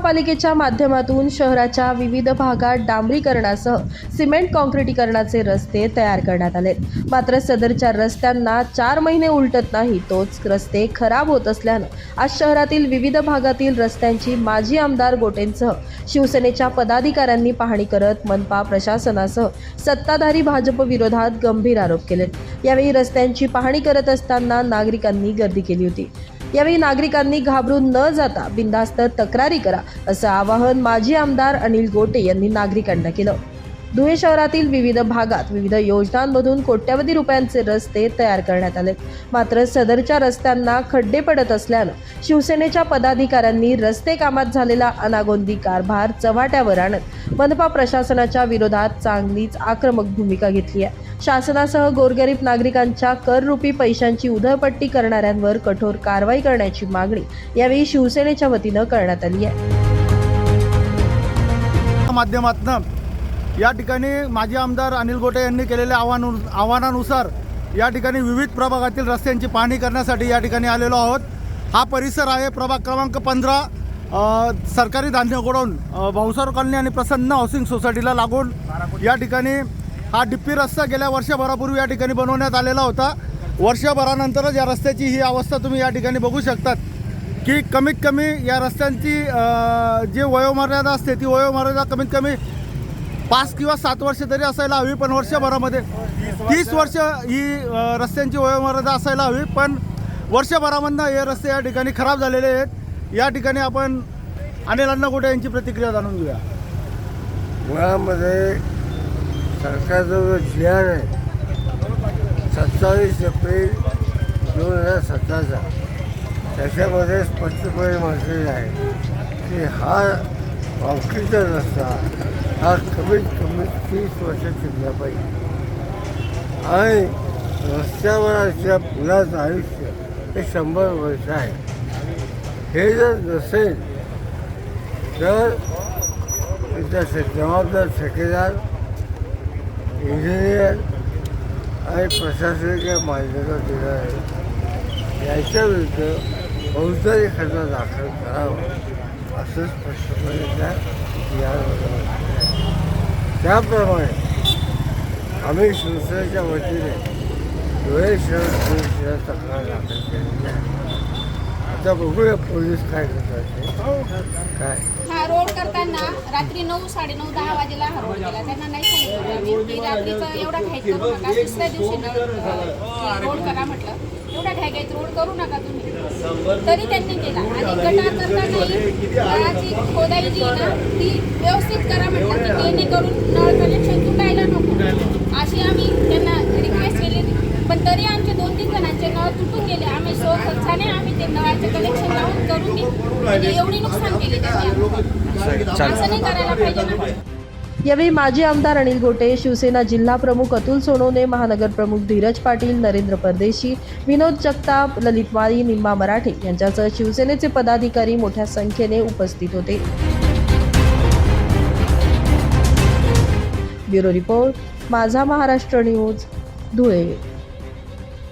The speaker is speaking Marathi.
महापालिकेच्या माध्यमातून शहराच्या विविध भागात डांबरीकरणासह सिमेंट काँक्रिटीकरणाचे रस्ते तयार करण्यात आले मात्र सदरच्या रस्त्यांना चार महिने उलटत नाही तोच रस्ते खराब होत असल्यानं आज शहरातील विविध भागातील रस्त्यांची माजी आमदार गोटेंसह शिवसेनेच्या पदाधिकाऱ्यांनी पाहणी करत मनपा प्रशासनासह सत्ताधारी भाजप विरोधात गंभीर आरोप केलेत. यावेळी रस्त्यांची पाहणी करत असताना नागरिकांनी गर्दी केली होती. यावेळी नागरिकांनी घाबरून न जाता बिनधास्त तक्रारी करा असं आवाहन माजी आमदार अनिल गोटे यांनी नागरिकांना केलं. धुळे शहरातील विविध भागात विविध योजनांमधून कोट्यवधी रुपयांचे रस्ते तयार करण्यात आले. मात्र सदरच्या रस्त्यांना खड्डे पडत असल्यानं शिवसेनेच्या पदाधिकाऱ्यांनी रस्ते कामात झालेला अनागोंदी कारभार चव्हाट्यावर आणत मनपा प्रशासनाच्या विरोधात चांगलीच आक्रमक भूमिका घेतली आहे. शासनासह गोरगरीब नागरिकांच्या कररूपी पैशांची उधळपट्टी करणाऱ्यांवर कठोर कारवाई करण्याची मागणी यावेळी शिवसेनेच्या वतीनं करण्यात आली आहे. माध्यमातून या ठिकाणी माजी आमदार अनिल गोटे यांनी केलेल्या आव्हान आव्हानानुसार या ठिकाणी विविध प्रभागातील रस्त्यांची पाहणी करण्यासाठी या ठिकाणी आलेलो आहोत. हा परिसर आहे प्रभाग क्रमांक पंधरा सरकारी धान्य गोडाऊन भाऊसार कॉलनी आणि प्रसन्न हाऊसिंग सोसायटीला लागून या ठिकाणी हा डिप्पी रस्ता गेल्या वर्षभरापूर्वी या ठिकाणी बनवण्यात आलेला होता. वर्षभरानंतरच या रस्त्याची ही अवस्था तुम्ही या ठिकाणी बघू शकतात. की कमीत कमी या रस्त्यांची जी वयोमर्यादा असते ती वयोमर्यादा कमीत कमी पाच किंवा सात वर्ष तरी असायला हवी पण वर्षभरामध्ये तीस वर्ष ही रस्त्यांची वयोमर्यादा असायला हवी पण वर्षभरामधनं हे रस्ते या ठिकाणी खराब झालेले आहेत. या ठिकाणी आपण अनिल अण्णा यांची प्रतिक्रिया जाणून घेऊया. मुळामध्ये सरकारजवळ जी आर आहे सत्तावीस एप्रिल दोन हजार सतराचा त्याच्यामध्ये स्पष्टपणे म्हटलेलं आहे की हा वावकीचा रस्ता हा कमीत कमी तीस वर्ष टिकला पाहिजे. आणि रस्त्यावरच्या पुलाचं आयुष्य हे शंभर वर्ष आहे. हे जर नसेल तर त्याचे जबाबदार ठेकेदार इंजिनियर आणि प्रशासकीय मान्यता दिला आहे. याच्या विरुद्ध फौजदारी खटला दाखल करावा असं स्पष्टपणे त्या त्याप्रमाणे आम्ही संस्थेच्या वतीने धुळे शहर पोलिसाला तक्रार दाखल केलेली आहे. आता बघूया पोलीस काय करतात काय? रात्री नऊ साडेनऊ दहा वाजेला हा केला त्यांना नाही सांगितलं आम्ही. की रात्रीचं एवढा घाई करू नका. दुसऱ्या दिवशी नळ रोड करा म्हटलं. एवढा घाई रोड करू नका तुम्ही. तरी त्यांनी केला. आणि गटार करतानाही नळाची खोदाई जी ना ती व्यवस्थित करा म्हटलं. की जेणेकरून नळ कनेक्शन तुटायला नको. अशी आम्ही त्यांना रिक्वेस्ट केली पण तरी आमचे दोन तीन जणांचे नळ तुटून गेले. आम्ही सो खर्चाने आम्ही ते नळाचे कनेक्शन लावून करून घेतलं एवढी नुकसान केली. असं नाही करायला पाहिजे ना. यावेळी माजी आमदार अनिल गोटे शिवसेना जिल्हा प्रमुख अतुल सोनवणे महानगर प्रमुख धीरज पाटील नरेंद्र परदेशी विनोद जगताप ललित वाळी निम्मा मराठे यांच्यासह शिवसेनेचे पदाधिकारी मोठ्या संख्येने उपस्थित होते. ब्युरो रिपोर्ट माझा महाराष्ट्र न्यूज धुळे.